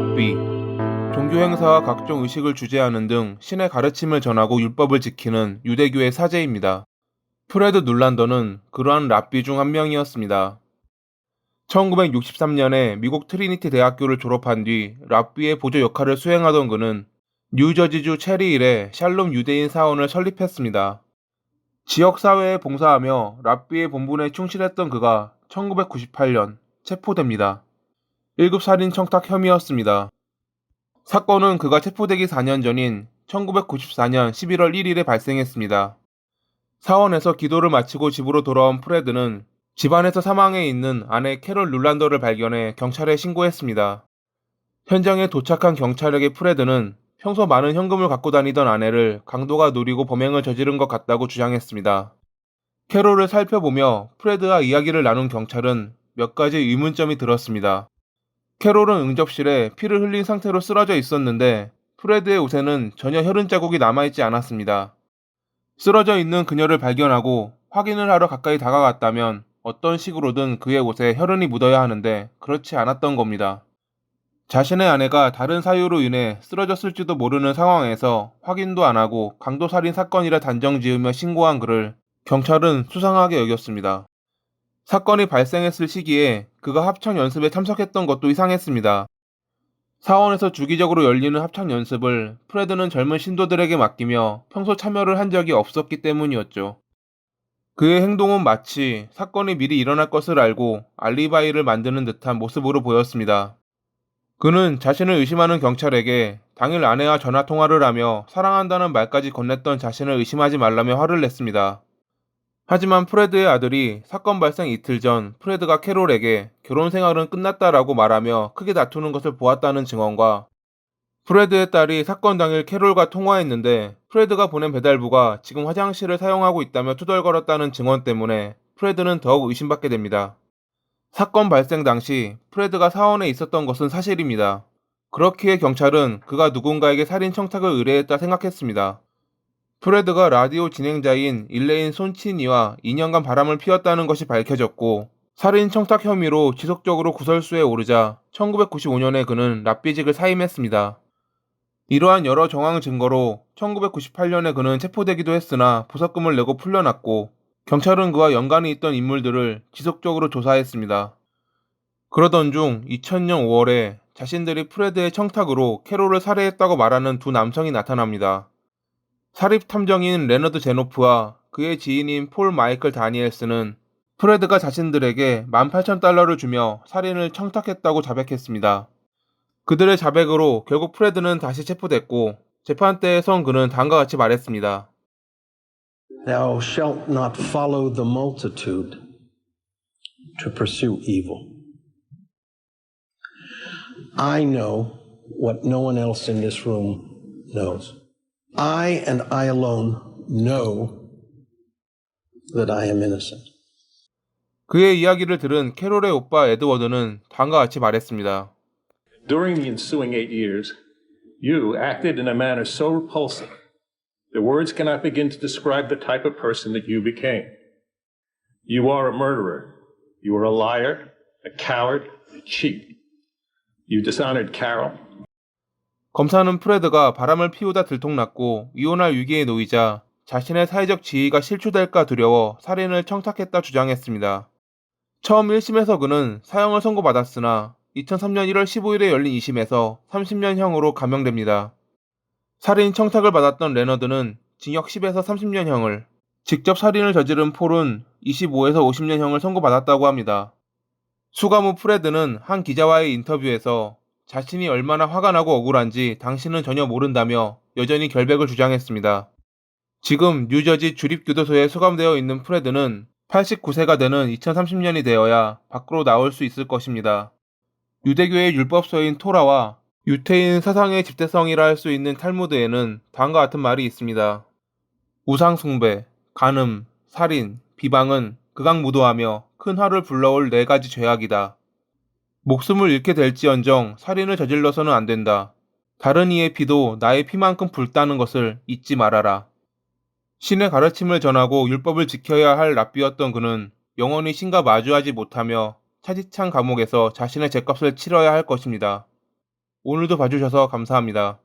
랍비 종교 행사와 각종 의식을 주재하는 등 신의 가르침을 전하고 율법을 지키는 유대교의 사제입니다. 프레드 눌란더는 그러한 랍비 중 한 명이었습니다. 1963년에 미국 트리니티 대학교를 졸업한 뒤 랍비의 보조 역할을 수행하던 그는 뉴저지주 체리힐에 샬롬 유대인 사원을 설립했습니다. 지역사회에 봉사하며 랍비의 본분에 충실했던 그가 1998년 체포됩니다. 1급 살인 청탁 혐의였습니다. 사건은 그가 체포되기 4년 전인 1994년 11월 1일에 발생했습니다. 사원에서 기도를 마치고 집으로 돌아온 프레드는 집안에서 사망해 있는 아내 캐롤 룰란더를 발견해 경찰에 신고했습니다. 현장에 도착한 경찰에게 프레드는 평소 많은 현금을 갖고 다니던 아내를 강도가 노리고 범행을 저지른 것 같다고 주장했습니다. 캐롤을 살펴보며 프레드와 이야기를 나눈 경찰은 몇 가지 의문점이 들었습니다. 캐롤은 응접실에 피를 흘린 상태로 쓰러져 있었는데 프레드의 옷에는 전혀 혈흔 자국이 남아있지 않았습니다. 쓰러져 있는 그녀를 발견하고 확인을 하러 가까이 다가갔다면 어떤 식으로든 그의 옷에 혈흔이 묻어야 하는데 그렇지 않았던 겁니다. 자신의 아내가 다른 사유로 인해 쓰러졌을지도 모르는 상황에서 확인도 안 하고 강도살인 사건이라 단정 지으며 신고한 그를 경찰은 수상하게 여겼습니다. 사건이 발생했을 시기에 그가 합창 연습에 참석했던 것도 이상했습니다. 사원에서 주기적으로 열리는 합창 연습을 프레드는 젊은 신도들에게 맡기며 평소 참여를 한 적이 없었기 때문이었죠. 그의 행동은 마치 사건이 미리 일어날 것을 알고 알리바이를 만드는 듯한 모습으로 보였습니다. 그는 자신을 의심하는 경찰에게 당일 아내와 전화 통화를 하며 사랑한다는 말까지 건넸던 자신을 의심하지 말라며 화를 냈습니다. 하지만 프레드의 아들이 사건 발생 이틀 전 프레드가 캐롤에게 결혼 생활은 끝났다라고 말하며 크게 다투는 것을 보았다는 증언과 프레드의 딸이 사건 당일 캐롤과 통화했는데 프레드가 보낸 배달부가 지금 화장실을 사용하고 있다며 투덜거렸다는 증언 때문에 프레드는 더욱 의심받게 됩니다. 사건 발생 당시 프레드가 사원에 있었던 것은 사실입니다. 그렇기에 경찰은 그가 누군가에게 살인 청탁을 의뢰했다 생각했습니다. 프레드가 라디오 진행자인 일레인 손치니와 2년간 바람을 피웠다는 것이 밝혀졌고 살인 청탁 혐의로 지속적으로 구설수에 오르자 1995년에 그는 랍비직을 사임했습니다. 이러한 여러 정황 증거로 1998년에 그는 체포되기도 했으나 보석금을 내고 풀려났고 경찰은 그와 연관이 있던 인물들을 지속적으로 조사했습니다. 그러던 중 2000년 5월에 자신들이 프레드의 청탁으로 캐롤을 살해했다고 말하는 두 남성이 나타납니다. 사립 탐정인 레너드 제노프와 그의 지인인 폴 마이클 다니엘스는 프레드가 자신들에게 18,000달러를 주며 살인을 청탁했다고 자백했습니다. 그들의 자백으로 결국 프레드는 다시 체포됐고 재판 때에선 그는 다음과 같이 말했습니다. Thou shalt not follow the multitude to pursue evil. I know what no one else in this room knows. I and I alone know that I am innocent. 그의 이야기를 들은 캐롤의 오빠 에드워드는 다음과 같이 말했습니다. During the ensuing eight years, you acted in a manner so repulsive that words cannot begin to describe the type of person that you became. You are a murderer. You are a liar, a coward, a cheat. You dishonored Carol. 검사는 프레드가 바람을 피우다 들통났고 이혼할 위기에 놓이자 자신의 사회적 지위가 실추될까 두려워 살인을 청탁했다 주장했습니다. 처음 1심에서 그는 사형을 선고받았으나 2003년 1월 15일에 열린 2심에서 30년형으로 감형됩니다. 살인 청탁을 받았던 레너드는 징역 10에서 30년형을, 직접 살인을 저지른 폴은 25에서 50년형을 선고받았다고 합니다. 수감 후 프레드는 한 기자와의 인터뷰에서 자신이 얼마나 화가 나고 억울한지 당신은 전혀 모른다며 여전히 결백을 주장했습니다. 지금 뉴저지 주립교도소에 수감되어 있는 프레드는 89세가 되는 2030년이 되어야 밖으로 나올 수 있을 것입니다. 유대교의 율법서인 토라와 유태인 사상의 집대성이라 할 수 있는 탈무드에는 다음과 같은 말이 있습니다. 우상숭배, 간음, 살인, 비방은 극악무도하며 큰 화를 불러올 네 가지 죄악이다. 목숨을 잃게 될지언정 살인을 저질러서는 안 된다. 다른 이의 피도 나의 피만큼 붉다는 것을 잊지 말아라. 신의 가르침을 전하고 율법을 지켜야 할 랍비였던 그는 영원히 신과 마주하지 못하며 차지찬 감옥에서 자신의 죄값을 치러야 할 것입니다. 오늘도 봐주셔서 감사합니다.